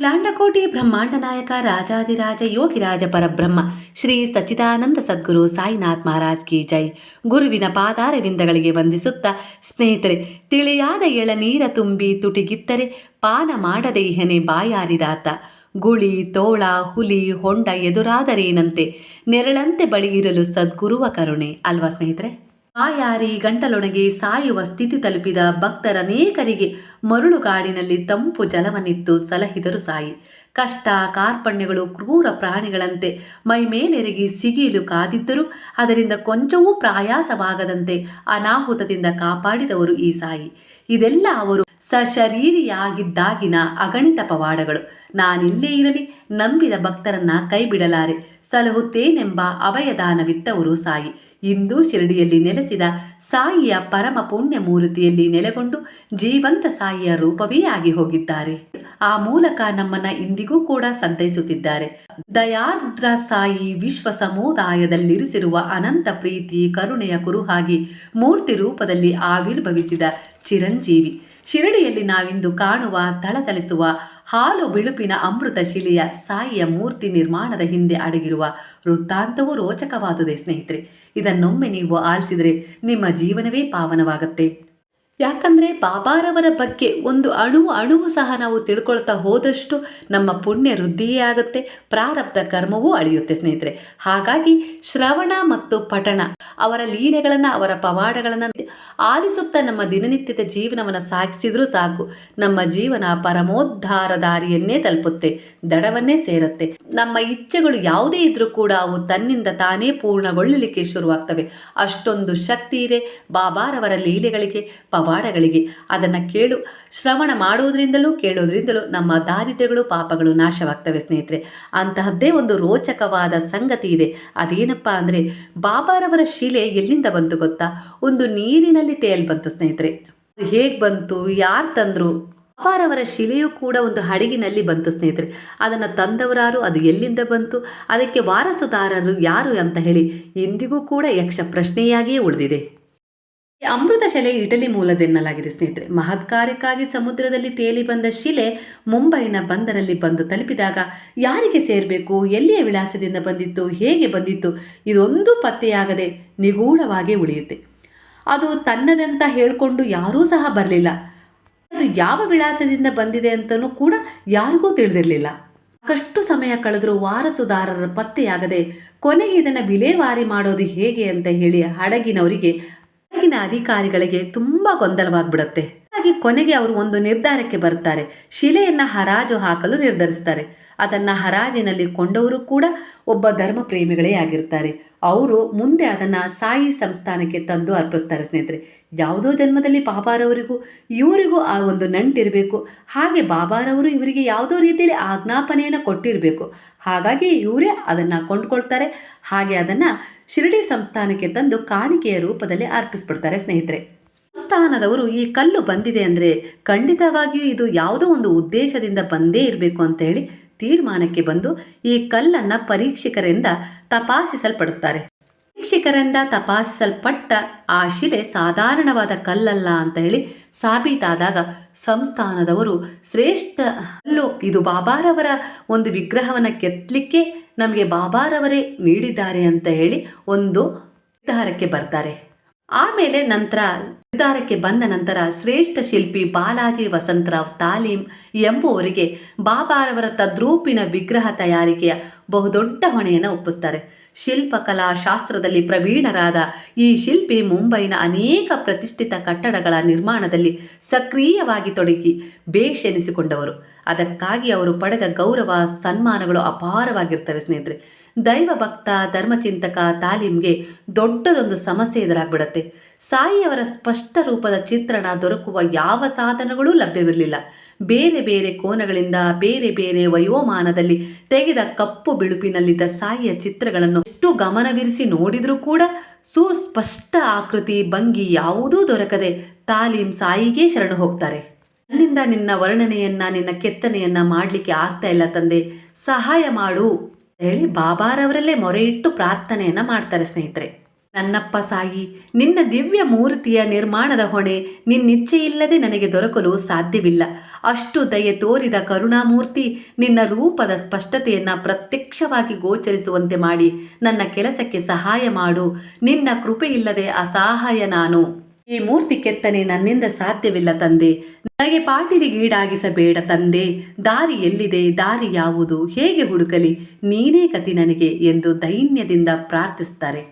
ಲಾಂಡಕೋಟಿ ಬ್ರಹ್ಮಾಂಡ ನಾಯಕ ರಾಜಾದಿರಾಜ ಯೋಗಿರಾಜ ಪರಬ್ರಹ್ಮ, ಶ್ರೀ ಸಚ್ಚಿದಾನಂದ ಸದ್ಗುರು ಸಾಯಿನಾಥ್ ಮಹಾರಾಜ್ ಕಿ ಜೈ. ಗುರುವಿನ ಪಾದಾರವಿಂದಗಳಿಗೆ ವಂದಿಸುತ್ತಾ ಸ್ನೇಹಿತರೆ, ತಿಳಿಯಾದ ಎಳನೀರ ತುಂಬಿ ತುಟಿಗಿತ್ತರೆ, ಪಾನ ಮಾಡದೆ ಇಹನೆ ಬಾಯಾರಿದಾತ. ಗುಳಿ, ತೋಳ, ಹುಲಿ, ಹೊಂಡ ಎದುರಾದರೇನಂತೆ, ನೆರಳಂತೆ ಬಳಿ ಇರಲು ಸದ್ಗುರುವ ಕರುಣೆ. ಅಲ್ವಾ ಸ್ನೇಹಿತರೆ? ಬಾಯಾರಿ ಗಂಟಲೊಣಗೆ ಸಾಯುವ ಸ್ಥಿತಿ ತಲುಪಿದ ಭಕ್ತರನೇಕರಿಗೆ ಮರಳುಗಾಡಿನಲ್ಲಿ ತಂಪು ಜಲವನ್ನಿತ್ತು ಸಲಹಿದರು ಸಾಯಿ. ಕಷ್ಟ, ಕಾರ್ಪಣ್ಯಗಳು, ಕ್ರೂರ ಪ್ರಾಣಿಗಳಂತೆ ಮೈ ಮೇಲೆರಗಿ ಸಿಗಿಲು ಕಾದಿದ್ದರೂ. ಅದರಿಂದ ಕೊಂಚವೂ ಪ್ರಾಯಾಸವಾಗದಂತೆ ಅನಾಹುತದಿಂದ ಕಾಪಾಡಿದವರು ಈ ಸಾಯಿ. ಇದೆಲ್ಲ ಅವರು ಸಶರೀರಿಯಾಗಿದ್ದಾಗಿನ ಅಗಣಿತ ಪವಾಡಗಳು. ನಾನಿಲ್ಲೇ ಇರಲಿ, ನಂಬಿದ ಭಕ್ತರನ್ನ ಕೈಬಿಡಲಾರೆ. ಸಲಹುತ್ತೇನೆಂಬ ಅಭಯದಾನವಿತ್ತವರು ಸಾಯಿ. ಇಂದು ಶಿರಡಿಯಲ್ಲಿ ನೆಲೆಸಿದ ಸಾಯಿಯ ಪರಮ ಪುಣ್ಯ ಮೂರ್ತಿಯಲ್ಲಿ ನೆಲೆಗೊಂಡು ಜೀವಂತ ಸಾಯಿಯ ರೂಪವೇ ಆಗಿ ಹೋಗಿದ್ದಾರೆ. ಆ ಮೂಲಕ ನಮ್ಮನ್ನ ಇಂದಿಗೂ ಕೂಡ ಸಂತೈಸುತ್ತಿದ್ದಾರೆ. ದಯಾರ್ದ್ರ ಸಾಯಿ ವಿಶ್ವ ಸಮುದಾಯದಲ್ಲಿರಿಸಿರುವ ಅನಂತ ಪ್ರೀತಿ, ಕರುಣೆಯ ಕುರುಹಾಗಿ ಮೂರ್ತಿ ರೂಪದಲ್ಲಿ ಆವಿರ್ಭವಿಸಿದ ಚಿರಂಜೀವಿ. ಶಿರಡಿಯಲ್ಲಿ ನಾವಿಂದು ಕಾಣುವ, ಥಳಥಳಿಸುವ, ಹಾಲು ಬಿಳುಪಿನ ಅಮೃತ ಶಿಲೆಯ ಸಾಯಿಯ ಮೂರ್ತಿ ನಿರ್ಮಾಣದ ಹಿಂದೆ ಅಡಗಿರುವ ವೃತ್ತಾಂತವೂ ರೋಚಕವಾದುದೇ ಸ್ನೇಹಿತರೆ. ಇದನ್ನೊಮ್ಮೆ ನೀವು ಆಲಿಸಿದರೆ ನಿಮ್ಮ ಜೀವನವೇ ಪಾವನವಾಗುತ್ತೆ. ಯಾಕಂದರೆ ಬಾಬಾರವರ ಬಗ್ಗೆ ಒಂದು ಅಣು ಅಣುವು ಸಹ ನಾವು ತಿಳ್ಕೊಳ್ತಾ ಹೋದಷ್ಟು ನಮ್ಮ ಪುಣ್ಯ ವೃದ್ಧಿಯೇ ಆಗುತ್ತೆ, ಪ್ರಾರಬ್ಧ ಕರ್ಮವೂ ಅಳಿಯುತ್ತೆ ಸ್ನೇಹಿತರೆ. ಹಾಗಾಗಿ ಶ್ರವಣ ಮತ್ತು ಪಠಣ, ಅವರ ಲೀಲೆಗಳನ್ನು, ಅವರ ಪವಾಡಗಳನ್ನು ಆಲಿಸುತ್ತಾ ನಮ್ಮ ದಿನನಿತ್ಯದ ಜೀವನವನ್ನು ಸಾಗಿಸಿದ್ರೂ ಸಾಕು, ನಮ್ಮ ಜೀವನ ಪರಮೋದ್ಧಾರ ದಾರಿಯನ್ನೇ ತಲುಪುತ್ತೆ, ದಡವನ್ನೇ ಸೇರುತ್ತೆ. ನಮ್ಮ ಇಚ್ಛೆಗಳು ಯಾವುದೇ ಇದ್ರೂ ಕೂಡ ಅವು ತನ್ನಿಂದ ತಾನೇ ಪೂರ್ಣಗೊಳ್ಳಲಿಕ್ಕೆ ಶುರುವಾಗ್ತವೆ. ಅಷ್ಟೊಂದು ಶಕ್ತಿ ಇದೆ ಬಾಬಾರವರ ಲೀಲೆಗಳಿಗೆ ಪವಾಡಗಳಿಗೆ ಅದನ್ನು ಕೇಳು, ಶ್ರವಣ ಮಾಡುವುದರಿಂದಲೂ ಕೇಳೋದ್ರಿಂದಲೂ ನಮ್ಮ ದಾರಿದ್ರ್ಯಗಳು, ಪಾಪಗಳು ನಾಶವಾಗ್ತವೆ ಸ್ನೇಹಿತರೆ. ಅಂತಹದ್ದೇ ಒಂದು ರೋಚಕವಾದ ಸಂಗತಿ ಇದೆ. ಅದೇನಪ್ಪ ಅಂದರೆ, ಬಾಬಾರವರ ಶಿಲೆ ಎಲ್ಲಿಂದ ಬಂತು ಗೊತ್ತಾ? ಒಂದು ನೀರಿನಲ್ಲಿ ತೇಲ್ ಬಂತು ಸ್ನೇಹಿತರೆ. ಹೇಗೆ ಬಂತು? ಯಾರು ತಂದರು? ಬಾಬಾರವರ ಶಿಲೆಯೂ ಕೂಡ ಒಂದು ಹಡಗಿನಲ್ಲಿ ಬಂತು ಸ್ನೇಹಿತರೆ. ಅದನ್ನು ತಂದವರಾರು, ಅದು ಎಲ್ಲಿಂದ ಬಂತು? ಅದಕ್ಕೆ ವಾರಸುದಾರರು ಯಾರು ಅಂತ ಹೇಳಿ, ಇಂದಿಗೂ ಕೂಡ ಯಕ್ಷ ಪ್ರಶ್ನೆಯಾಗಿಯೇ ಉಳಿದಿದೆ. ಅಮೃತ ಶಿಲೆ ಇಟಲಿ ಮೂಲದೆನ್ನಲಾಗಿದೆ, ಸ್ನೇಹಿತರೆ. ಮಹತ್ಕಾರ್ಯಕ್ಕಾಗಿ ಸಮುದ್ರದಲ್ಲಿ ತೇಲಿ ಬಂದ ಶಿಲೆ ಮುಂಬೈನ ಬಂದರಲ್ಲಿ ಬಂದು ತಲುಪಿದಾಗ ಯಾರಿಗೆ ಸೇರಬೇಕು, ಎಲ್ಲಿಯ ವಿಳಾಸದಿಂದ ಬಂದಿತ್ತು, ಹೇಗೆ ಬಂದಿತ್ತು, ಇದೊಂದು ಪತ್ತೆಯಾಗದೆ ನಿಗೂಢವಾಗಿ ಉಳಿಯುತ್ತೆ. ಅದು ತನ್ನದಂತ ಹೇಳಿಕೊಂಡು ಯಾರೂ ಸಹ ಬರಲಿಲ್ಲ. ಅದು ಯಾವ ವಿಳಾಸದಿಂದ ಬಂದಿದೆ ಅಂತಲೂ ಕೂಡ ಯಾರಿಗೂ ತಿಳಿದಿರಲಿಲ್ಲ. ಸಾಕಷ್ಟು ಸಮಯ ಕಳೆದರೂ ವಾರಸುದಾರರ ಪತ್ತೆಯಾಗದೆ ಕೊನೆಗೆ ಇದನ್ನು ವಿಲೇವಾರಿ ಮಾಡೋದು ಹೇಗೆ ಅಂತ ಹೇಳಿ ಹಡಗಿನವರಿಗೆ ಹಡಗಿನ ಅಧಿಕಾರಿಗಳಿಗೆ ತುಂಬ ಗೊಂದಲವಾಗ್ಬಿಡುತ್ತೆ. ಹಾಗಾಗಿ ಕೊನೆಗೆ ಅವರು ಒಂದು ನಿರ್ಧಾರಕ್ಕೆ ಬರ್ತಾರೆ ಶಿಲೆಯನ್ನು ಹರಾಜು ಹಾಕಲು ನಿರ್ಧರಿಸ್ತಾರೆ. ಅದನ್ನು ಹರಾಜಿನಲ್ಲಿ ಕೊಂಡವರು ಕೂಡ ಒಬ್ಬ ಧರ್ಮ ಪ್ರೇಮಿಗಳೇ ಆಗಿರ್ತಾರೆ. ಅವರು ಮುಂದೆ ಅದನ್ನು ಸಾಯಿ ಸಂಸ್ಥಾನಕ್ಕೆ ತಂದು ಅರ್ಪಿಸ್ತಾರೆ ಸ್ನೇಹಿತರೆ. ಯಾವುದೋ ಜನ್ಮದಲ್ಲಿ ಬಾಬಾರವರಿಗೂ, ಇವರಿಗೂ ಆ ಒಂದು ನಂಟಿರಬೇಕು. ಹಾಗೆ ಬಾಬಾರವರು ಇವರಿಗೆ ಯಾವುದೋ ರೀತಿಯಲ್ಲಿ ಆಜ್ಞಾಪನೆಯನ್ನು ಕೊಟ್ಟಿರಬೇಕು. ಹಾಗಾಗಿ ಇವರೇ ಅದನ್ನು ಕೊಂಡ್ಕೊಳ್ತಾರೆ. ಹಾಗೆ ಅದನ್ನು ಶಿರಡಿ ಸಂಸ್ಥಾನಕ್ಕೆ ತಂದು ಕಾಣಿಕೆಯ ರೂಪದಲ್ಲಿ ಅರ್ಪಿಸ್ಬಿಡ್ತಾರೆ ಸ್ನೇಹಿತರೆ. ಸಂಸ್ಥಾನದವರು ಈ ಕಲ್ಲು ಬಂದಿದೆ ಅಂದರೆ ಖಂಡಿತವಾಗಿಯೂ ಇದು ಯಾವುದೋ ಒಂದು ಉದ್ದೇಶದಿಂದ ಬಂದೇ ಇರಬೇಕು ಅಂತ ಹೇಳಿ ತೀರ್ಮಾನಕ್ಕೆ ಬಂದು ಈ ಕಲ್ಲನ್ನು ಪರೀಕ್ಷಕರಿಂದ ತಪಾಸಿಸಲ್ಪಡುತ್ತಾರೆ. ಪರೀಕ್ಷಕರಿಂದ ತಪಾಸಿಸಲ್ಪಟ್ಟ ಆ ಶಿಲೆ ಸಾಧಾರಣವಾದ ಕಲ್ಲಲ್ಲ ಅಂತ ಹೇಳಿ ಸಾಬೀತಾದಾಗ ಸಂಸ್ಥಾನದವರು ಶ್ರೇಷ್ಠ ಕಲ್ಲು ಇದು ಬಾಬಾರವರ ಒಂದು ವಿಗ್ರಹವನ್ನು ಕೆತ್ತಲಿಕ್ಕೆ ನಮಗೆ ಬಾಬಾರವರೇ ನೀಡಿದ್ದಾರೆ ಅಂತ ಹೇಳಿ ಒಂದು ನಿರ್ಧಾರಕ್ಕೆ ಬರ್ತಾರೆ. ಆಮೇಲೆ ನಂತರ ನಿರ್ಧಾರಕ್ಕೆ ಬಂದ ನಂತರ ಶ್ರೇಷ್ಠ ಶಿಲ್ಪಿ ಬಾಲಾಜಿ ವಸಂತರಾವ್ ತಾಲೀಮ್ ಎಂಬುವರಿಗೆ ಬಾಬಾರವರ ತದ್ರೂಪಿನ ವಿಗ್ರಹ ತಯಾರಿಕೆಯ ಬಹುದೊಡ್ಡ ಹೊಣೆಯನ್ನು ಒಪ್ಪಿಸ್ತಾರೆ. ಶಿಲ್ಪಕಲಾ ಶಾಸ್ತ್ರದಲ್ಲಿ ಪ್ರವೀಣರಾದ ಈ ಶಿಲ್ಪಿ ಮುಂಬೈನ ಅನೇಕ ಪ್ರತಿಷ್ಠಿತ ಕಟ್ಟಡಗಳ ನಿರ್ಮಾಣದಲ್ಲಿ ಸಕ್ರಿಯವಾಗಿ ತೊಡಗಿ ಬೇಷೆನಿಸಿಕೊಂಡವರು ಅದಕ್ಕಾಗಿ ಅವರು ಪಡೆದ ಗೌರವ, ಸನ್ಮಾನಗಳು ಅಪಾರವಾಗಿರ್ತವೆ ಸ್ನೇಹಿತರೆ. ದೈವ ಭಕ್ತ ಧರ್ಮಚಿಂತಕ ತಾಲೀಮ್ಗೆ ದೊಡ್ಡದೊಂದು ಸಮಸ್ಯೆ ಎದುರಾಗ್ಬಿಡತ್ತೆ. ಸಾಯಿಯವರ ಸ್ಪಷ್ಟ ರೂಪದ ಚಿತ್ರಣ ದೊರಕುವ ಯಾವ ಸಾಧನಗಳೂ ಲಭ್ಯವಿರಲಿಲ್ಲ. ಬೇರೆ ಬೇರೆ ಕೋನಗಳಿಂದ ಬೇರೆ ಬೇರೆ ವಯೋಮಾನದಲ್ಲಿ ತೆಗೆದ ಕಪ್ಪು ಬಿಳುಪಿನಲ್ಲಿದ್ದ ಸಾಯಿಯ ಚಿತ್ರಗಳನ್ನು ಎಷ್ಟು ಗಮನವಿರಿಸಿ ನೋಡಿದರೂ ಕೂಡ ಸುಸ್ಪಷ್ಟ ಆಕೃತಿ, ಭಂಗಿ ಯಾವುದೂ ದೊರಕದೆ ತಾಲೀಮ್ ಸಾಯಿಗೆ ಶರಣು ಹೋಗ್ತಾರೆ. ನನ್ನಿಂದ ನಿನ್ನ ವರ್ಣನೆಯನ್ನ, ನಿನ್ನ ಕೆತ್ತನೆಯನ್ನ ಮಾಡಲಿಕ್ಕೆ ಆಗ್ತಾ ಇಲ್ಲ ತಂದೆ. ಸಹಾಯ ಮಾಡು. ಹೇಳಿ ಬಾಬಾರವರಲ್ಲೇ ಮೊರೆ ಇಟ್ಟು ಪ್ರಾರ್ಥನೆಯನ್ನ ಮಾಡ್ತಾರೆ ಸ್ನೇಹಿತರೆ. ನನ್ನಪ್ಪ ಸಾಯಿ ನಿನ್ನ ದಿವ್ಯ ಮೂರ್ತಿಯ ನಿರ್ಮಾಣದ ಹೊಣೆ ನಿನ್ನಿಚ್ಛೆಯಿಲ್ಲದೆ ನನಗೆ ದೊರಕಲು ಸಾಧ್ಯವಿಲ್ಲ. ಅಷ್ಟು ದಯೆ ತೋರಿದ ಕರುಣಾಮೂರ್ತಿ ನಿನ್ನ ರೂಪದ ಸ್ಪಷ್ಟತೆಯನ್ನು ಪ್ರತ್ಯಕ್ಷವಾಗಿ ಗೋಚರಿಸುವಂತೆ ಮಾಡಿ ನನ್ನ ಕೆಲಸಕ್ಕೆ ಸಹಾಯ ಮಾಡು. ನಿನ್ನ ಕೃಪೆಯಿಲ್ಲದೆ ಅಸಹಾಯ ನಾನು. ಈ ಮೂರ್ತಿ ಕೆತ್ತನೆ ನನ್ನಿಂದ ಸಾಧ್ಯವಿಲ್ಲ ತಂದೆ. ನನಗೆ ಪಾಟೀಲಿಗೀಡಾಗಿಸಬೇಡ ತಂದೆ. ದಾರಿ ಎಲ್ಲಿದೆ? ದಾರಿ ಯಾವುದು? ಹೇಗೆ ಹುಡುಕಲಿ? ನೀನೇ ಕತಿ ನನಗೆ ಎಂದು ದೈನ್ಯದಿಂದ ಪ್ರಾರ್ಥಿಸ್ತಾರೆ.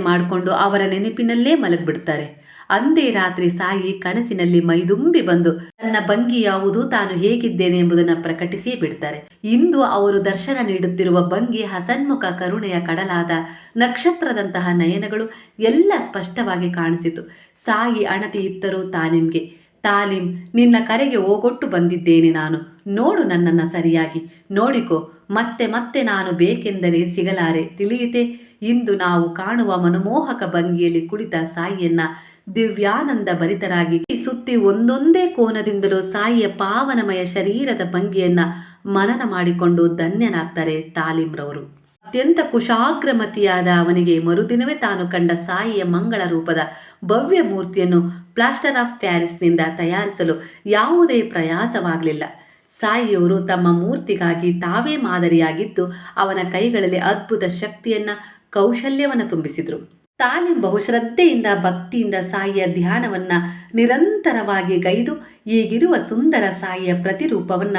ಮಾಡಿಕೊಂಡು ಅವರ ನೆನಪಿನಲ್ಲೇ ಮಲಗಿಬಿಡ್ತಾರೆ. ಅಂದೇ ರಾತ್ರಿ ಸಾಯಿ ಕನಸಿನಲ್ಲಿ ಮೈದುಂಬಿ ಬಂದು, ತನ್ನ ಭಂಗಿ ಯಾವುದು ತಾನು ಹೇಗಿದ್ದೇನೆ ಎಂಬುದನ್ನು ಪ್ರಕಟಿಸಿ ಬಿಡ್ತಾರೆ. ಇಂದು ಅವರು ದರ್ಶನ ನೀಡುತ್ತಿರುವ ಭಂಗಿ ಹಸನ್ಮುಖ ಕರುಣೆಯ ಕಡಲಾದ ನಕ್ಷತ್ರದಂತಹ ನಯನಗಳು ಎಲ್ಲ ಸ್ಪಷ್ಟವಾಗಿ ಕಾಣಿಸಿತು. ಸಾಯಿ ಅಣತಿ ಇತ್ತರು ತಾನಿಮ್ಗೆ ತಾಲಿಂ ನಿನ್ನ ಕರೆಗೆ ಓಗೊಟ್ಟು ಬಂದಿದ್ದೇನೆ ನಾನು. ನೋಡು ನನ್ನನ್ನು ಸರಿಯಾಗಿ. ನೋಡಿಕೋ, ಮತ್ತೆ ಮತ್ತೆ ನಾನು ಬೇಕೆಂದರೆ ಸಿಗಲಾರೆ ತಿಳಿಯಿತೆ? ಇಂದು ನಾವು ಕಾಣುವ ಮನಮೋಹಕ ಭಂಗಿಯಲ್ಲಿ ಕುಳಿತ ಸಾಯಿಯನ್ನ ದಿವ್ಯಾನಂದ ಭರಿತರಾಗಿ ಸುತ್ತಿ ಒಂದೊಂದೇ ಕೋನದಿಂದಲೂ ಸಾಯಿಯ ಪಾವನಮಯ ಶರೀರದ ಭಂಗಿಯನ್ನ ಮನನ ಮಾಡಿಕೊಂಡು ಧನ್ಯನಾಗ್ತಾರೆ ತಾಲಿಮ್ರವರು. ಅತ್ಯಂತ ಕುಶಾಗ್ರಮತಿಯಾದ ಅವನಿಗೆ ಮರುದಿನವೇ ತಾನು ಕಂಡ ಸಾಯಿಯ ಮಂಗಳ ರೂಪದ ಭವ್ಯ ಮೂರ್ತಿಯನ್ನು ಪ್ಲಾಸ್ಟರ್ ಆಫ್ ಪ್ಯಾರಿಸ್ನಿಂದ ತಯಾರಿಸಲು ಯಾವುದೇ ಪ್ರಯಾಸವಾಗಲಿಲ್ಲ. ಸಾಯಿಯವರು ತಮ್ಮ ಮೂರ್ತಿಗಾಗಿ ತಾವೇ ಮಾದರಿಯಾಗಿದ್ದು ಅವನ ಕೈಗಳಲ್ಲಿ ಅದ್ಭುತ ಶಕ್ತಿಯನ್ನ ಕೌಶಲ್ಯವನ್ನು ತುಂಬಿಸಿದ್ರು. ತಾಲಿಂ ಬಹುಶ್ರದ್ಧೆಯಿಂದ, ಭಕ್ತಿಯಿಂದ ಸಾಯಿಯ ಧ್ಯಾನವನ್ನ ನಿರಂತರವಾಗಿ ಗೈದು, ಈಗಿರುವ ಸುಂದರ ಸಾಯಿಯ ಪ್ರತಿರೂಪವನ್ನ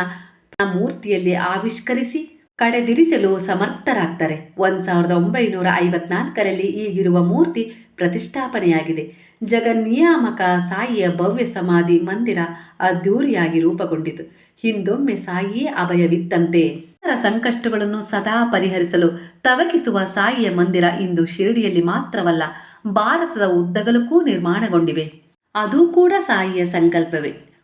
ಮೂರ್ತಿಯಲ್ಲಿ ಆವಿಷ್ಕರಿಸಿ, ಕಡೆದಿರಿಸಲು ಸಮರ್ಥರಾಗ್ತಾರೆ. ಒಂದು ಸಾವಿರದ ಒಂಬೈನೂರ ಐವತ್ನಾಲ್ಕರಲ್ಲಿ ಈಗಿರುವ ಮೂರ್ತಿ ಪ್ರತಿಷ್ಠಾಪನೆಯಾಗಿದೆ. ಜಗನ್ನಿಯಾಮಕ ಸಾಯಿಯ ಭವ್ಯ ಸಮಾಧಿ ಮಂದಿರ ಅದ್ಧೂರಿಯಾಗಿ ರೂಪುಗೊಂಡಿತು. ಹಿಂದೊಮ್ಮೆ ಸಾಯಿಯೇ ಅಭಯವಿತ್ತಂತೆ. ಸಂಕಷ್ಟಗಳನ್ನು ಸದಾ ಪರಿಹರಿಸಲು ತವಕಿಸುವ ಸಾಯಿಯ ಮಂದಿರ ಇಂದು ಶಿರಡಿಯಲ್ಲಿ ಮಾತ್ರವಲ್ಲ, ಭಾರತದ ಉದ್ದಗಲಕ್ಕೂ ನಿರ್ಮಾಣಗೊಂಡಿವೆ. ಅದೂ ಕೂಡ ಸಾಯಿಯ ಸಂಕಲ್ಪವೇ.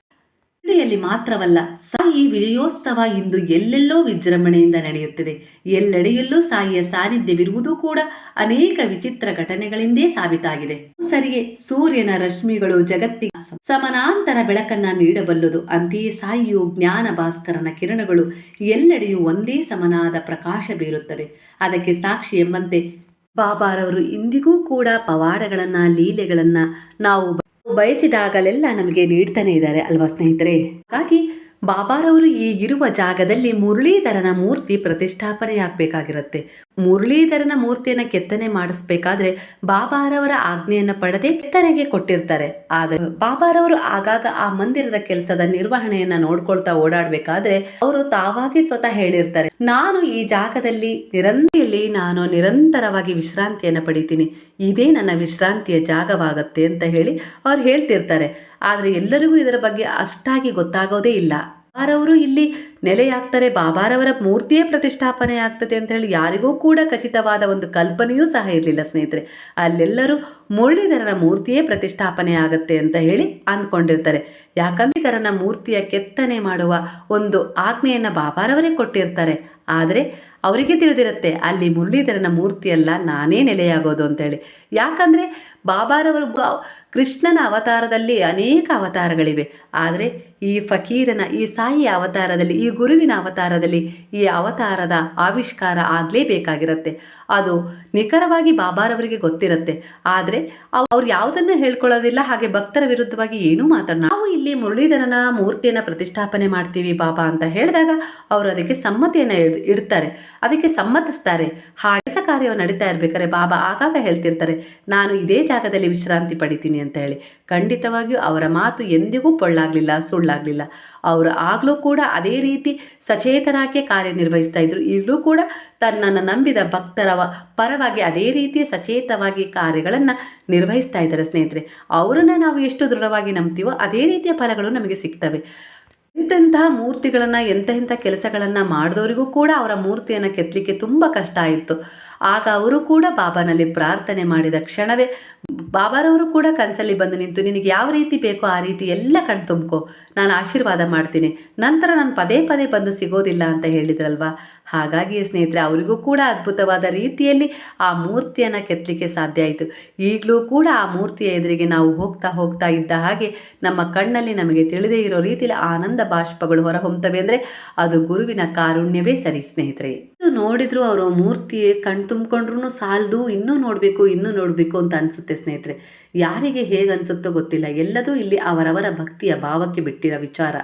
ಶಿರಡಿಯಲ್ಲಿ ಮಾತ್ರವಲ್ಲ, ಸಾಯಿ ವಿಜಯೋತ್ಸವ ಇಂದು ಎಲ್ಲೆಲ್ಲೋ ವಿಜೃಂಭಣೆಯಿಂದ ನಡೆಯುತ್ತಿದೆ. ಎಲ್ಲೆಡೆಯಲ್ಲೂ ಸಾಯಿಯ ಸಾನ್ನಿಧ್ಯವಿರುವುದು ಕೂಡ ಅನೇಕ ವಿಚಿತ್ರ ಘಟನೆಗಳಿಂದೇ ಸಾಬೀತಾಗಿದೆ. ಸರಿಗೆ ಸೂರ್ಯನ ರಶ್ಮಿಗಳು ಜಗತ್ತಿಗೆ ಸಮಾನಾಂತರ ಬೆಳಕನ್ನ ನೀಡಬಲ್ಲದು. ಅಂತೆಯೇ ಸಾಯಿಯು ಜ್ಞಾನ ಭಾಸ್ಕರನ ಕಿರಣಗಳು ಎಲ್ಲೆಡೆಯೂ ಒಂದೇ ಸಮನಾದ ಪ್ರಕಾಶ ಬೀರುತ್ತವೆ. ಅದಕ್ಕೆ ಸಾಕ್ಷಿ ಎಂಬಂತೆ, ಬಾಬಾರವರು ಇಂದಿಗೂ ಕೂಡ ಪವಾಡಗಳನ್ನ, ಲೀಲೆಗಳನ್ನ ನಾವು ಬಯಸಿದಾಗಲೆಲ್ಲ ನಮಗೆ ನೀಡ್ತಾನೆ ಇದ್ದಾರೆ ಅಲ್ವಾ ಸ್ನೇಹಿತರೆ? ಹಾಗಾಗಿ ಬಾಬಾರವರು ಈಗಿರುವ ಜಾಗದಲ್ಲಿ ಮುರಳೀಧರನ ಮೂರ್ತಿ ಪ್ರತಿಷ್ಠಾಪನೆಯಾಗಬೇಕಾಗಿರುತ್ತೆ. ಮುರಳೀಧರನ ಮೂರ್ತಿಯನ್ನು ಕೆತ್ತನೆ ಮಾಡಿಸ್ಬೇಕಾದ್ರೆ ಬಾಬಾರವರ ಆಜ್ಞೆಯನ್ನು ಪಡೆದೇ ಕೆತ್ತನೆಗೆ ಕೊಟ್ಟಿರ್ತಾರೆ. ಆದರೆ ಬಾಬಾರವರು ಆಗಾಗ ಆ ಮಂದಿರದ ಕೆಲಸದ ನಿರ್ವಹಣೆಯನ್ನು ನೋಡ್ಕೊಳ್ತಾ ಓಡಾಡಬೇಕಾದ್ರೆ ಅವರು ತಾವಾಗಿ ಸ್ವತಃ ಹೇಳಿರ್ತಾರೆ. ನಾನು ಈ ಜಾಗದಲ್ಲಿ ನಿರಂತರಲ್ಲಿ ನಾನು ನಿರಂತರವಾಗಿ ವಿಶ್ರಾಂತಿಯನ್ನು ಪಡಿತೀನಿ. ಇದೇ ನನ್ನ ವಿಶ್ರಾಂತಿಯ ಜಾಗವಾಗತ್ತೆ ಅಂತ ಹೇಳಿ ಅವ್ರು ಹೇಳ್ತಿರ್ತಾರೆ. ಆದರೆ ಎಲ್ಲರಿಗೂ ಇದರ ಬಗ್ಗೆ ಅಷ್ಟಾಗಿ ಗೊತ್ತಾಗೋದೇ ಇಲ್ಲ. ಬಾಬಾರವರು ಇಲ್ಲಿ ನೆಲೆಯಾಗ್ತಾರೆ. ಬಾಬಾರವರ ಮೂರ್ತಿಯೇ ಪ್ರತಿಷ್ಠಾಪನೆ ಆಗ್ತದೆ ಅಂತ ಹೇಳಿ ಯಾರಿಗೂ ಕೂಡ ಖಚಿತವಾದ ಒಂದು ಕಲ್ಪನೆಯೂ ಸಹ ಇರಲಿಲ್ಲ ಸ್ನೇಹಿತರೆ. ಅಲ್ಲೆಲ್ಲರೂ ಮುರಳೀಧರನ ಮೂರ್ತಿಯೇ ಪ್ರತಿಷ್ಠಾಪನೆ ಆಗುತ್ತೆ ಅಂತ ಹೇಳಿ ಅಂದ್ಕೊಂಡಿರ್ತಾರೆ. ಯಾಕಂದ್ರೆ ಇದರನ್ನ ಮೂರ್ತಿಯ ಕೆತ್ತನೆ ಮಾಡುವ ಒಂದು ಆಜ್ಞೆಯನ್ನು ಬಾಬಾರವರೇ ಕೊಟ್ಟಿರ್ತಾರೆ. ಆದರೆ ಅವರಿಗೆ ತಿಳಿದಿರುತ್ತೆ, ಅಲ್ಲಿ ಮುರಳೀಧರನ ಮೂರ್ತಿಯಲ್ಲ ನಾನೇ ನೆಲೆಯಾಗೋದು ಅಂತೇಳಿ ಯಾಕಂದರೆ ಬಾಬಾರವರು ಕೃಷ್ಣನ ಅವತಾರದಲ್ಲಿ ಅನೇಕ ಅವತಾರಗಳಿವೆ. ಆದರೆ ಈ ಫಕೀರನ, ಈ ಸಾಯಿಯ ಅವತಾರದಲ್ಲಿ ಈ ಗುರುವಿನ ಅವತಾರದಲ್ಲಿ ಈ ಅವತಾರದ ಆವಿಷ್ಕಾರ ಆಗಲೇಬೇಕಾಗಿರುತ್ತೆ. ಅದು ನಿಖರವಾಗಿ ಬಾಬಾರವರಿಗೆ ಗೊತ್ತಿರುತ್ತೆ. ಆದರೆ ಅವ್ರು ಯಾವುದನ್ನು ಹೇಳ್ಕೊಳ್ಳೋದಿಲ್ಲ, ಹಾಗೆ ಭಕ್ತರ ವಿರುದ್ಧವಾಗಿ ಏನೂ ಮಾತಾಡ ನಾವು ಇಲ್ಲಿ ಮುರಳೀಧರನ ಮೂರ್ತಿಯನ್ನು ಪ್ರತಿಷ್ಠಾಪನೆ ಮಾಡ್ತೀವಿ ಬಾಬಾ ಅಂತ ಹೇಳಿದಾಗ ಅವರು ಅದಕ್ಕೆ ಸಮ್ಮತಿಯನ್ನು ಇಡ್ತಾರೆ. ಅದಕ್ಕೆ ಸಮ್ಮತಿಸ್ತಾರೆ. ಹಾಗೆ ಕೆಲಸ ಕಾರ್ಯವು ನಡೀತಾ ಇರ್ಬೇಕಾದ್ರೆ ಬಾಬಾ ಆಗಾಗ ಹೇಳ್ತಿರ್ತಾರೆ, ನಾನು ಇದೇ ಜಾಗದಲ್ಲಿ ವಿಶ್ರಾಂತಿ ಪಡಿತೀನಿ ಅಂತ ಹೇಳಿ. ಖಂಡಿತವಾಗಿಯೂ ಅವರ ಮಾತು ಎಂದಿಗೂ ಪೊಳ್ಳಾಗಲಿಲ್ಲ ಸುಳ್ಳಾಗಲಿಲ್ಲ. ಅವರು ಆಗಲೂ ಕೂಡ ಅದೇ ರೀತಿ ಸಚೇತನಾಗಿ ಕಾರ್ಯನಿರ್ವಹಿಸ್ತಾ ಇದ್ರು. ಈಗಲೂ ಕೂಡ ತನ್ನನ್ನು ನಂಬಿದ ಭಕ್ತರ ಪರವಾಗಿ ಅದೇ ರೀತಿಯ ಸಚೇತವಾಗಿ ಕಾರ್ಯಗಳನ್ನು ನಿರ್ವಹಿಸ್ತಾ ಇದ್ದಾರೆ ಸ್ನೇಹಿತರೆ. ಅವರನ್ನು ನಾವು ಎಷ್ಟು ದೃಢವಾಗಿ ನಂಬ್ತೀವೋ ಅದೇ ರೀತಿಯ ಫಲಗಳು ನಮಗೆ ಸಿಗ್ತವೆ. ಇಂತಹ ಮೂರ್ತಿಗಳನ್ನು ಎಂಥ ಎಂಥ ಕೆಲಸಗಳನ್ನು ಮಾಡಿದವರಿಗೂ ಕೂಡ ಅವರ ಮೂರ್ತಿಯನ್ನು ಕೆತ್ತಲಿಕ್ಕೆ ತುಂಬ ಕಷ್ಟ ಆಯಿತು. ಆಗ ಅವರು ಕೂಡ ಬಾಬಾನಲ್ಲಿ ಪ್ರಾರ್ಥನೆ ಮಾಡಿದ ಕ್ಷಣವೇ ಬಾಬಾರವರು ಕೂಡ ಕನಸಲ್ಲಿ ಬಂದು ನಿಂತು, ನಿನಗೆ ಯಾವ ರೀತಿ ಬೇಕೋ ಆ ರೀತಿ ಎಲ್ಲ ಕಣ್ ತುಂಬ್ಕೋ, ನಾನು ಆಶೀರ್ವಾದ ಮಾಡ್ತೀನಿ. ನಂತರ ನಾನು ಪದೇ ಪದೇ ಬಂದು ಸಿಗೋದಿಲ್ಲ ಅಂತ ಹೇಳಿದ್ರಲ್ವಾ? ಹಾಗಾಗಿ ಸ್ನೇಹಿತರೆ, ಅವರಿಗೂ ಕೂಡ ಅದ್ಭುತವಾದ ರೀತಿಯಲ್ಲಿ ಆ ಮೂರ್ತಿಯನ್ನು ಕೆತ್ತಲಿಕ್ಕೆ ಸಾಧ್ಯ ಆಯಿತು. ಈಗಲೂ ಕೂಡ ಆ ಮೂರ್ತಿಯ ಎದುರಿಗೆ ನಾವು ಹೋಗ್ತಾ ಹೋಗ್ತಾ ಇದ್ದ ಹಾಗೆ ನಮ್ಮ ಕಣ್ಣಲ್ಲಿ ನಮಗೆ ತಿಳಿದೇ ಇರೋ ರೀತಿಯಲ್ಲಿ ಆನಂದ ಬಾಷ್ಪಗಳು ಹೊರಹೊಮ್ಮತವೆ ಅಂದರೆ ಅದು ಗುರುವಿನ ಕಾರುಣ್ಯವೇ ಸರಿ ಸ್ನೇಹಿತರೆ. ನೋಡಿದ್ರು ಅವರು ಮೂರ್ತಿ ಕಣ್ ತುಂಬಿಕೊಂಡ್ರು ಸಾಲದು, ಇನ್ನೂ ನೋಡಬೇಕು ಇನ್ನೂ ನೋಡಬೇಕು ಅಂತ ಅನಿಸುತ್ತೆ ಸ್ನೇಹಿತರೆ. ಯಾರಿಗೆ ಹೇಗೆ ಅನಿಸುತ್ತೋ ಗೊತ್ತಿಲ್ಲ. ಎಲ್ಲದೂ ಇಲ್ಲಿ ಅವರವರ ಭಕ್ತಿಯ ಭಾವಕ್ಕೆ ಬಿಟ್ಟಿರೋ ವಿಚಾರ.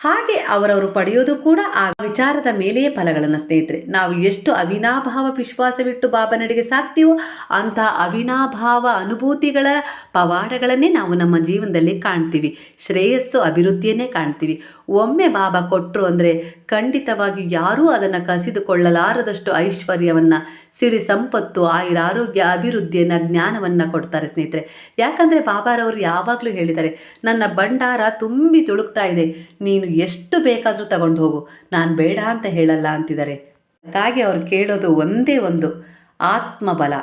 ಹಾಗೆ ಅವರವರು ಪಡೆಯೋದು ಕೂಡ ಆ ವಿಚಾರದ ಮೇಲೆಯೇ ಫಲಗಳನ್ನು ಸ್ನೇಹಿತರೆ. ನಾವು ಎಷ್ಟು ಅವಿನಾಭಾವ ವಿಶ್ವಾಸವಿಟ್ಟು ಬಾಬನಡೆಗೆ ಸಾಕ್ತೀವೋ ಅಂತಹ ಅವಿನಾಭಾವ ಅನುಭೂತಿಗಳ ಪವಾಡಗಳನ್ನೇ ನಾವು ನಮ್ಮ ಜೀವನದಲ್ಲಿ ಕಾಣ್ತೀವಿ. ಶ್ರೇಯಸ್ಸು ಅಭಿವೃದ್ಧಿಯನ್ನೇ ಕಾಣ್ತೀವಿ. ಒಮ್ಮೆ ಬಾಬಾ ಕೊಟ್ಟರು ಅಂದರೆ ಖಂಡಿತವಾಗಿ ಯಾರೂ ಅದನ್ನು ಕಸಿದುಕೊಳ್ಳಲಾರದಷ್ಟು ಐಶ್ವರ್ಯವನ್ನು, ಸಿರಿ ಸಂಪತ್ತು, ಆಯುರ ಆರೋಗ್ಯ, ಅಭಿವೃದ್ಧಿಯನ್ನು, ಜ್ಞಾನವನ್ನು ಕೊಡ್ತಾರೆ ಸ್ನೇಹಿತರೆ. ಯಾಕಂದರೆ ಬಾಬಾರವರು ಯಾವಾಗಲೂ ಹೇಳಿದ್ದಾರೆ, ನನ್ನ ಭಂಡಾರ ತುಂಬಿ ತುಳುಕ್ತಾ ಇದೆ, ನೀನು ಎಷ್ಟು ಬೇಕಾದರೂ ತಗೊಂಡು ಹೋಗು, ನಾನು ಬೇಡ ಅಂತ ಹೇಳಲ್ಲ ಅಂತಿದ್ದಾರೆ. ಹಾಗಾಗಿ ಅವ್ರು ಕೇಳೋದು ಒಂದೇ ಒಂದು, ಆತ್ಮಬಲ.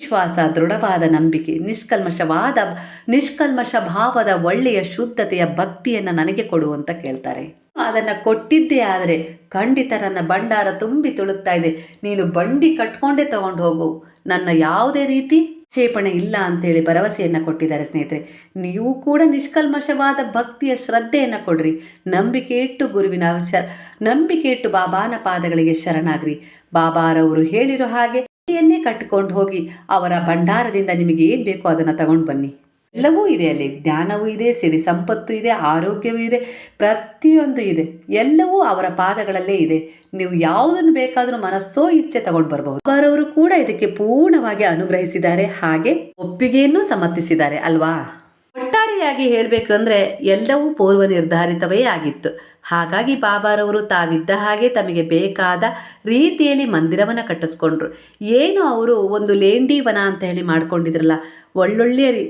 ವಿಶ್ವಾಸ, ದೃಢವಾದ ನಂಬಿಕೆ, ನಿಷ್ಕಲ್ಮಶವಾದ, ನಿಷ್ಕಲ್ಮಶ ಭಾವದ ಒಳ್ಳೆಯ ಶುದ್ಧತೆಯ ಭಕ್ತಿಯನ್ನು ನನಗೆ ಕೊಡು ಅಂತ ಕೇಳ್ತಾರೆ. ಅದನ್ನು ಕೊಟ್ಟಿದ್ದೇ ಆದರೆ ಖಂಡಿತ ನನ್ನ ಭಂಡಾರ ತುಂಬಿ ತುಳುಕ್ತಾ ಇದೆ. ನೀನು ಬಂಡಿ ಕಟ್ಕೊಂಡೇ ತಗೊಂಡು ಹೋಗು. ನನ್ನ ಯಾವುದೇ ರೀತಿ ಕ್ಷೇಪಣೆ ಇಲ್ಲ ಅಂತೇಳಿ ಭರವಸೆಯನ್ನು ಕೊಟ್ಟಿದ್ದಾರೆ ಸ್ನೇಹಿತರೆ. ನೀವು ಕೂಡ ನಿಷ್ಕಲ್ಮಶವಾದ ಭಕ್ತಿಯ ಶ್ರದ್ಧೆಯನ್ನು ಕೊಡ್ರಿ. ನಂಬಿಕೆ ಇಟ್ಟು ಗುರುವಿನ ಶರ, ನಂಬಿಕೆ ಇಟ್ಟು ಬಾಬಾನ ಪಾದಗಳಿಗೆ ಶರಣಾಗ್ರಿ. ಬಾಬಾರವರು ಹೇಳಿರೋ ಹಾಗೆ ನ್ನೇ ಕಟ್ಟಿಕೊಂಡು ಹೋಗಿ ಅವರ ಭಂಡಾರದಿಂದ ನಿಮಗೆ ಏನು ಬೇಕೋ ಅದನ್ನು ತಗೊಂಡು ಬನ್ನಿ. ಎಲ್ಲವೂ ಇದೆ ಅಲ್ಲಿ. ಜ್ಞಾನವೂ ಇದೆ, ಸಿರಿ ಸಂಪತ್ತು ಇದೆ, ಆರೋಗ್ಯವೂ ಇದೆ, ಪ್ರತಿಯೊಂದು ಇದೆ. ಎಲ್ಲವೂ ಅವರ ಪಾದಗಳಲ್ಲೇ ಇದೆ. ನೀವು ಯಾವುದನ್ನು ಬೇಕಾದರೂ ಮನಸ್ಸೋ ಇಚ್ಛೆ ತಗೊಂಡು ಬರಬಹುದು ಅವರವರು ಕೂಡ ಇದಕ್ಕೆ ಪೂರ್ಣವಾಗಿ ಅನುಗ್ರಹಿಸಿದ್ದಾರೆ. ಹಾಗೆ ಒಪ್ಪಿಗೆಯನ್ನು ಸಮರ್ಥಿಸಿದ್ದಾರೆ, ಅಲ್ವಾ? ಒಟ್ಟಾರೆಯಾಗಿ ಹೇಳಬೇಕು ಅಂದರೆ ಎಲ್ಲವೂ ಪೂರ್ವ ನಿರ್ಧಾರಿತವೇ ಆಗಿತ್ತು. ಹಾಗಾಗಿ ಬಾಬಾರವರು ತಾವಿದ್ದ ಹಾಗೆ ತಮಗೆ ಬೇಕಾದ ರೀತಿಯಲ್ಲಿ ಮಂದಿರವನ್ನು ಕಟ್ಟಿಸ್ಕೊಂಡ್ರು. ಏನು ಅವರು ಒಂದು ಲೇಂಡಿವನ ಅಂತ ಹೇಳಿ ಮಾಡ್ಕೊಂಡಿದ್ರಲ್ಲ ಒಳ್ಳೊಳ್ಳೆಯ ರೀ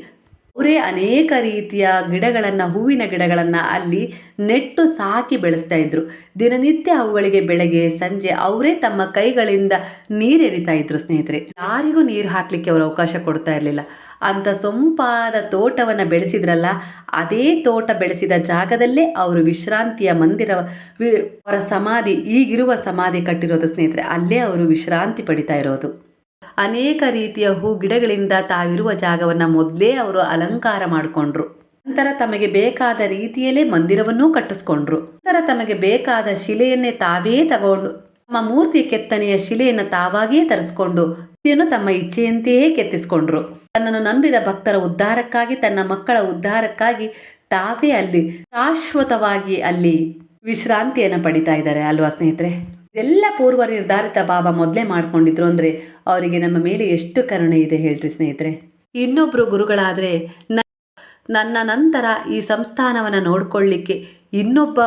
ಅವರೇ ಅನೇಕ ರೀತಿಯ ಗಿಡಗಳನ್ನು, ಹೂವಿನ ಗಿಡಗಳನ್ನು ಅಲ್ಲಿ ನೆಟ್ಟು ಸಾಕಿ ಬೆಳೆಸ್ತಾ ಇದ್ರು. ದಿನನಿತ್ಯ ಅವುಗಳಿಗೆ ಬೆಳಗ್ಗೆ, ಸಂಜೆ ಅವರೇ ತಮ್ಮ ಕೈಗಳಿಂದ ನೀರೆರಿತಾ ಇದ್ರು ಸ್ನೇಹಿತರೆ. ಯಾರಿಗೂ ನೀರು ಹಾಕಲಿಕ್ಕೆ ಅವರು ಅವಕಾಶ ಕೊಡ್ತಾ ಇರಲಿಲ್ಲ. ಅಂತ ಸೊಂಪಾದ ತೋಟವನ್ನು ಬೆಳೆಸಿದ್ರಲ್ಲ, ಅದೇ ತೋಟ ಬೆಳೆಸಿದ ಜಾಗದಲ್ಲೇ ಅವರು ವಿಶ್ರಾಂತಿಯ ಮಂದಿರ ಅವರ ಸಮಾಧಿ, ಈಗಿರುವ ಸಮಾಧಿ ಕಟ್ಟಿರೋದು ಸ್ನೇಹಿತರೆ. ಅಲ್ಲೇ ಅವರು ವಿಶ್ರಾಂತಿ ಪಡಿತಾ ಇರೋದು. ಅನೇಕ ರೀತಿಯ ಹೂ ಗಿಡಗಳಿಂದ ತಾವಿರುವ ಜಾಗವನ್ನು ಮೊದಲೇ ಅವರು ಅಲಂಕಾರ ಮಾಡಿಕೊಂಡ್ರು. ನಂತರ ತಮಗೆ ಬೇಕಾದ ರೀತಿಯಲ್ಲೇ ಮಂದಿರವನ್ನೂ ಕಟ್ಟಿಸ್ಕೊಂಡ್ರು. ನಂತರ ತಮಗೆ ಬೇಕಾದ ಶಿಲೆಯನ್ನೇ ತಾವೇ ತಗೊಂಡು, ತಮ್ಮ ಮೂರ್ತಿ ಕೆತ್ತನೆಯ ಶಿಲೆಯನ್ನು ತಾವಾಗಿಯೇ ತರಿಸ್ಕೊಂಡು ತಮ್ಮ ಇಚ್ಛೆಯಂತೆಯೇ ಕೆತ್ತಿಸಿಕೊಂಡ್ರು. ತನ್ನನ್ನು ನಂಬಿದ ಭಕ್ತರ ಉದ್ಧಾರಕ್ಕಾಗಿ, ತನ್ನ ಮಕ್ಕಳ ಉದ್ಧಾರಕ್ಕಾಗಿ ತಾವೇ ಅಲ್ಲಿ ಶಾಶ್ವತವಾಗಿ ಅಲ್ಲಿ ವಿಶ್ರಾಂತಿಯನ್ನು ಪಡಿತಾ ಇದ್ದಾರೆ ಅಲ್ವಾ ಸ್ನೇಹಿತರೆ? ಎಲ್ಲ ಪೂರ್ವ ನಿರ್ಧಾರಿತ ಬಾಬಾ ಮೊದಲೇ ಮಾಡ್ಕೊಂಡಿದ್ರು ಅಂದರೆ ಅವರಿಗೆ ನಮ್ಮ ಮೇಲೆ ಎಷ್ಟು ಕರುಣೆ ಇದೆ ಹೇಳ್ರಿ ಸ್ನೇಹಿತರೆ. ಇನ್ನೊಬ್ಬರು ಗುರುಗಳಾದರೆ ನನ್ನ ನಂತರ ಈ ಸಂಸ್ಥಾನವನ್ನು ನೋಡ್ಕೊಳ್ಳಿಕ್ಕೆ ಇನ್ನೊಬ್ಬ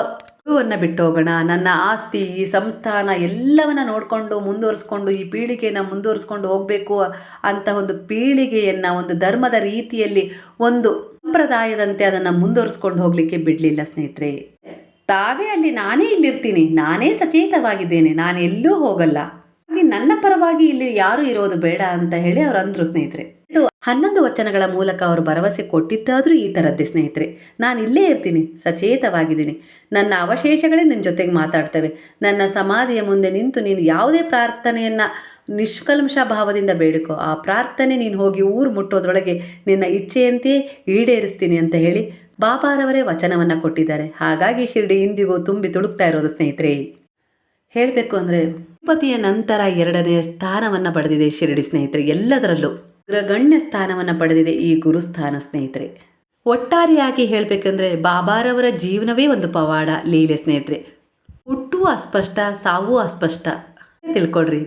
ಗುರುವನ್ನು ಬಿಟ್ಟು ಹೋಗೋಣ ನನ್ನ ಆಸ್ತಿ, ಈ ಸಂಸ್ಥಾನ ಎಲ್ಲವನ್ನ ನೋಡಿಕೊಂಡು ಮುಂದುವರಿಸ್ಕೊಂಡು, ಈ ಪೀಳಿಗೆಯನ್ನು ಮುಂದುವರಿಸ್ಕೊಂಡು ಹೋಗಬೇಕು ಅಂತ ಒಂದು ಪೀಳಿಗೆಯನ್ನು, ಒಂದು ಧರ್ಮದ ರೀತಿಯಲ್ಲಿ ಒಂದು ಸಂಪ್ರದಾಯದಂತೆ ಅದನ್ನು ಮುಂದುವರಿಸ್ಕೊಂಡು ಹೋಗಲಿಕ್ಕೆ ಬಿಡಲಿಲ್ಲ ಸ್ನೇಹಿತರೆ. ತಾವೇ ಅಲ್ಲಿ ನಾನೇ ಇಲ್ಲಿರ್ತೀನಿ, ನಾನೇ ಸಚೇತವಾಗಿದ್ದೇನೆ ನಾನು ಎಲ್ಲೂ ಹೋಗಲ್ಲ ನನ್ನ ಪರವಾಗಿ ಇಲ್ಲಿ ಯಾರು ಇರೋದು ಬೇಡ ಅಂತ ಹೇಳಿ ಅವರು ಅಂದ್ರು ಸ್ನೇಹಿತರೆ. ಹನ್ನೊಂದು ವಚನಗಳ ಮೂಲಕ ಅವರು ಭರವಸೆ ಕೊಟ್ಟಿದ್ದಾದರೂ ಈ ಥರದ್ದೇ ಸ್ನೇಹಿತರೆ. ನಾನು ಇಲ್ಲೇ ಇರ್ತೀನಿ, ಸಚೇತವಾಗಿದ್ದೀನಿ. ನನ್ನ ಅವಶೇಷಗಳೇ ನಿನ್ನ ಜೊತೆಗೆ ಮಾತಾಡ್ತವೆ. ನನ್ನ ಸಮಾಧಿಯ ಮುಂದೆ ನಿಂತು ನೀನು ಯಾವುದೇ ಪ್ರಾರ್ಥನೆಯನ್ನು ನಿಷ್ಕಲ್ಮಶ ಭಾವದಿಂದ ಬೇಡಿಕೋ, ಆ ಪ್ರಾರ್ಥನೆ ನೀನು ಹೋಗಿ ಊರು ಮುಟ್ಟೋದ್ರೊಳಗೆ ನಿನ್ನ ಇಚ್ಛೆಯಂತೆಯೇ ಈಡೇರಿಸ್ತೀನಿ ಅಂತ ಹೇಳಿ ಬಾಬಾರವರೇ ವಚನವನ್ನು ಕೊಟ್ಟಿದ್ದಾರೆ. ಹಾಗಾಗಿ ಶಿರ್ಡಿ ಇಂದಿಗೂ ತುಂಬಿ ತುಳುಕ್ತಾ ಇರೋದು ಸ್ನೇಹಿತರೆ. ಹೇಳಬೇಕು ಅಂದರೆ ತಿರುಪತಿಯ ನಂತರ ಎರಡನೆಯ ಸ್ಥಾನವನ್ನು ಪಡೆದಿದೆ ಶಿರಡಿ ಸ್ನೇಹಿತರೆ, ಎಲ್ಲದರಲ್ಲೂ. ಗ್ರಗಣ್ಯ ಸ್ಥಾನವನ್ನು ಪಡೆದಿದೆ ಈ ಗುರುಸ್ಥಾನ ಸ್ನೇಹಿತರೆ. ಒಟ್ಟಾರೆಯಾಗಿ ಹೇಳಬೇಕಂದ್ರೆ ಬಾಬಾರವರ ಜೀವನವೇ ಒಂದು ಪವಾಡ, ಲೀಲೆ ಸ್ನೇಹಿತರೆ. ಹುಟ್ಟುವ ಅಸ್ಪಷ್ಟ, ಸಾವು ಅಸ್ಪಷ್ಟ. ತಿಳ್ಕೊಡ್ರಿ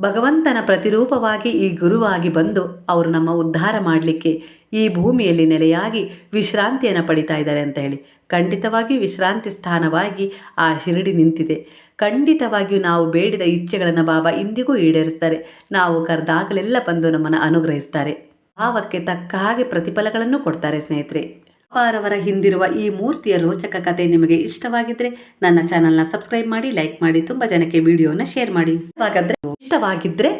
ಭಗವಂತನ ಪ್ರತಿರೂಪವಾಗಿ ಈ ಗುರುವಾಗಿ ಬಂದು ಅವರು ನಮ್ಮ ಉದ್ಧಾರ ಮಾಡಲಿಕ್ಕೆ ಈ ಭೂಮಿಯಲ್ಲಿ ನೆಲೆಯಾಗಿ ವಿಶ್ರಾಂತಿಯನ್ನು ಪಡಿತಾ ಇದ್ದಾರೆ ಅಂತ ಹೇಳಿ. ಖಂಡಿತವಾಗಿ ವಿಶ್ರಾಂತಿ ಸ್ಥಾನವಾಗಿ ಆ ಶಿರಡಿ ನಿಂತಿದೆ. ಖಂಡಿತವಾಗಿಯೂ ನಾವು ಬೇಡಿದ ಇಚ್ಛೆಗಳನ್ನು ಬಾಬಾ ಇಂದಿಗೂ ಈಡೇರಿಸ್ತಾರೆ. ನಾವು ಕರೆದಾಗಲೆಲ್ಲ ಬಂದು ನಮ್ಮನ್ನು ಅನುಗ್ರಹಿಸ್ತಾರೆ. ಭಾವಕ್ಕೆ ತಕ್ಕ ಹಾಗೆ ಪ್ರತಿಫಲಗಳನ್ನು ಕೊಡ್ತಾರೆ ಸ್ನೇಹಿತರೆ. ಅಪಾರವರ ಹಿಂದಿರುವ ಈ ಮೂರ್ತಿಯ ರೋಚಕ ಕತೆ ನಿಮಗೆ ಇಷ್ಟವಾಗಿದ್ರೆ ನನ್ನ ಚಾನಲ್ನ ಸಬ್ಸ್ಕ್ರೈಬ್ ಮಾಡಿ, ಲೈಕ್ ಮಾಡಿ, ತುಂಬಾ ಜನಕ್ಕೆ ವಿಡಿಯೋನ ಶೇರ್ ಮಾಡಿ. ಹಾಗಾದ್ರೆ ಇಷ್ಟವಾಗಿದ್ರೆ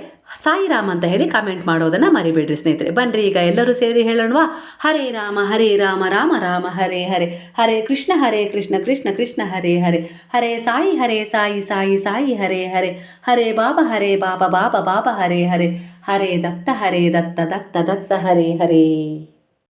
ಸಾಯಿರಾಮ್ ಅಂತ ಹೇಳಿ ಕಾಮೆಂಟ್ ಮಾಡೋದನ್ನ ಮರಿಬೇಡ್ರಿ ಸ್ನೇಹಿತರೆ. ಬನ್ರಿ, ಈಗ ಎಲ್ಲರೂ ಸೇರಿ ಹೇಳೋಣವಾ? ಹರೇ ರಾಮ ಹರೇ ರಾಮ ರಾಮ ರಾಮ, ಹರೇ ಹರೇ. ಹರೇ ಕೃಷ್ಣ ಹರೇ ಕೃಷ್ಣ ಕೃಷ್ಣ ಕೃಷ್ಣ, ಹರೇ ಹರೇ. ಹರೇ ಸಾಯಿ ಹರೇ ಸಾಯಿ ಸಾಯಿ ಸಾಯಿ, ಹರೇ ಹರೇ. ಹರೇ ಬಾಬಾ ಹರೇ ಬಾಬಾ ಬಾಬಾ ಬಾಬಾ, ಹರೇ ಹರೇ. ಹರೇ ದತ್ತ ಹರೇ ದತ್ತ ದತ್ತ ದತ್ತ, ಹರೇ ಹರೇ.